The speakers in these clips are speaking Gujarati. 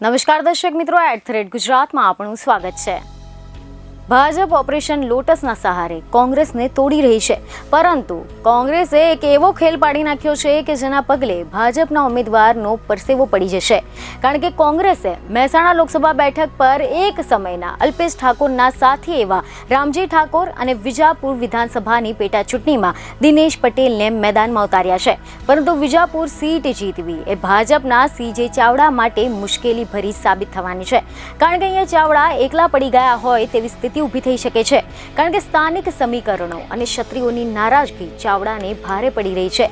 નમસ્કાર દર્શક મિત્રો એટ થ્રેડ ગુજરાતમાં આપણું સ્વાગત છે. ભાજપ ઓપરેશન લોટસના સહારે કોંગ્રેસને તોડી રહી છે. પરંતુ કોંગ્રેસે એક એવો ખેલ પાડી નાખ્યો છે કે જેના પગલે ભાજપના ઉમેદવારનો પરસેવો પડી જશે. કારણ કે કોંગ્રેસે મહેસાણા લોકસભા બેઠક પર એક સમયના અલ્પેશ ઠાકોરના સાથી એવા રામજી ઠાકોર અને વિજાપુર વિધાનસભાની પેટા ચૂંટણીમાં દિનેશ પટેલને મેદાનમાં ઉતાર્યા છે. પરંતુ વિજાપુર સીટ જીતવી એ ભાજપના સીજે ચાવડા માટે મુશ્કેલી ભરી સાબિત થવાની છે. કારણ કે અહીંયા ચાવડા એકલા પડી ગયા હોય તેવી સ્થિતિ ઊભી થઈ શકે છે. કારણ કે સ્થાનિક સમીકરણો અને ક્ષત્રિયોની નારાજગી ચાવડાને ભારે પડી રહી છે.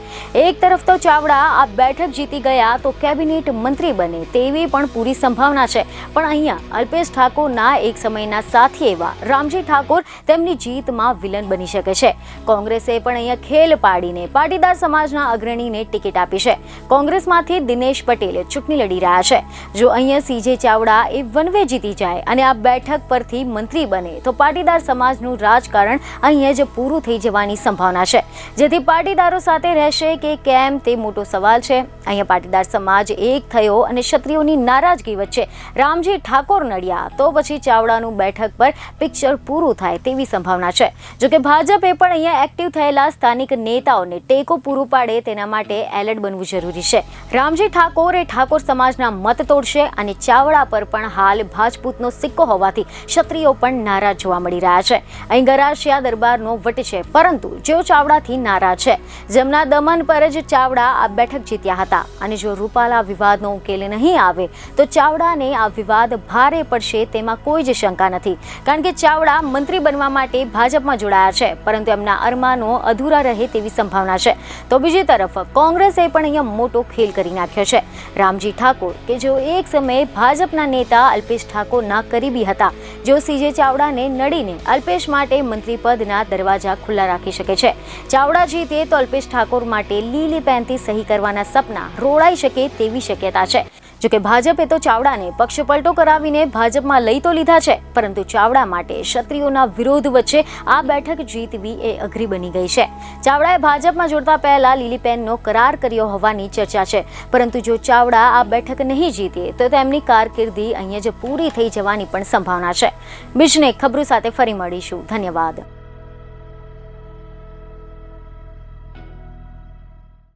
એક તરફ તો ચાવડા આ બેઠક જીતી ગયા તો કેબિનેટ મંત્રી બને તેવી પણ પૂરી સંભાવના છે. પણ અહીંયા અલ્પેશ ઠાકોરના એક સમયના સાથી એવા રામજી ઠાકોર તેમની જીતમાં વિલન બની શકે છે. કોંગ્રેસે પણ અહીંયા ખેલ પાડીને પાટીદાર સમાજના અગ્રણીને ટિકિટ આપી છે. કોંગ્રેસમાંથી દિનેશ પટેલે ચૂંટણી લડી રહ્યા છે. જો અહીંયા સીજે ચાવડા એ વનવે જીતી જાય અને આ બેઠક પરથી મંત્રી બને તો પાટીદાર સમાજનું રાજકારણ અહીંયા જ પૂરું થઈ જવાની સંભાવના છે. જેથી પાટીદારો સાથે રહેશે કે કેમ તે મોટો સવાલ છે. અહીંયા પાટીદાર સમાજ એક થયો અને ક્ષત્રિયોની નારાજગી વચ્ચે રામજી ઠાકોર નડ્યા. તો પછી ચાવડાનું બેઠક પર પિક્ચર પૂરું થાય તેવી સંભાવના છે. જોકે ભાજપે પણ અહીંયા એક્ટિવ થયેલા સ્થાનિક નેતાઓને ટેકો પૂરું પાડે તેના માટે એલર્ટ બનવું જરૂરી છે. રામજી ઠાકોર એ ઠાકોર સમાજના મત તોડશે અને ચાવડા પર પણ હાલ ભાજપૂતનો સિક્કો હોવાથી ક્ષત્રિયો પણ નારાજ જોવા મળી રહ્યા છે. અહીં ગરાશિયા દરબારનો વટ છે, પરંતુ જેઓ ચાવડાથી નારાજ છે, જેમના દમન પર જ ચાવડા આ બેઠક જીત્યા હતા. અને જો રૂપાલા વિવાદનો ઉકેલ નહીં આવે, તો ચાવડાને આ વિવાદ ભારે પડશે તેમાં કોઈ જ શંકા નથી. કારણ કે ચાવડા મંત્રી બનવા માટે ભાજપમાં જોડાયા છે, પરંતુ એમના અરમાનો અધૂરા રહે તેવી સંભાવના છે. તો બીજી તરફ, કોંગ્રેસે પણ અહીંયા મોટો ખેલ કરી નાખ્યો છે. રામજી ઠાકોર, કે જેઓ એક સમયે ભાજપના નેતા અલ્પેશ ઠાકોરના કરીબી હતા, જેઓ સીજે ચાવડાને નડીને અલ્પેશ માટે મંત્રી પદના દરવાજા ખુલ્લા રાખી શકે છે. ચાવડા જીતે તો અલ્પેશ ઠાકોર માટે લીલી પેનથી સહી કરવાના સપના રોડાઈ શકે તેવી શક્યતા છે. જોકે ભાજપે તો ચાવડાને પક્ષપલટો કરાવીને ભાજપમાં લઈ તો લીધા છે, પરંતુ ચાવડા માટે ક્ષત્રિયોના વિરોધ વચ્ચે આ બેઠક જીતવી એ અઘરી બની ગઈ છે. ચાવડાએ ભાજપમાં જોડતા પહેલા લીલીપેનનો કરાર કર્યો હોવાની ચર્ચા છે, પરંતુ જો ચાવડા આ બેઠક નહીં જીતે, તો તેમની કારકિર્દી અહીંયા જ પૂરી થઈ જવાની પણ સંભાવના છે. બીજને ખબરો સાથે ફરી મળીશું. ધન્યવાદ.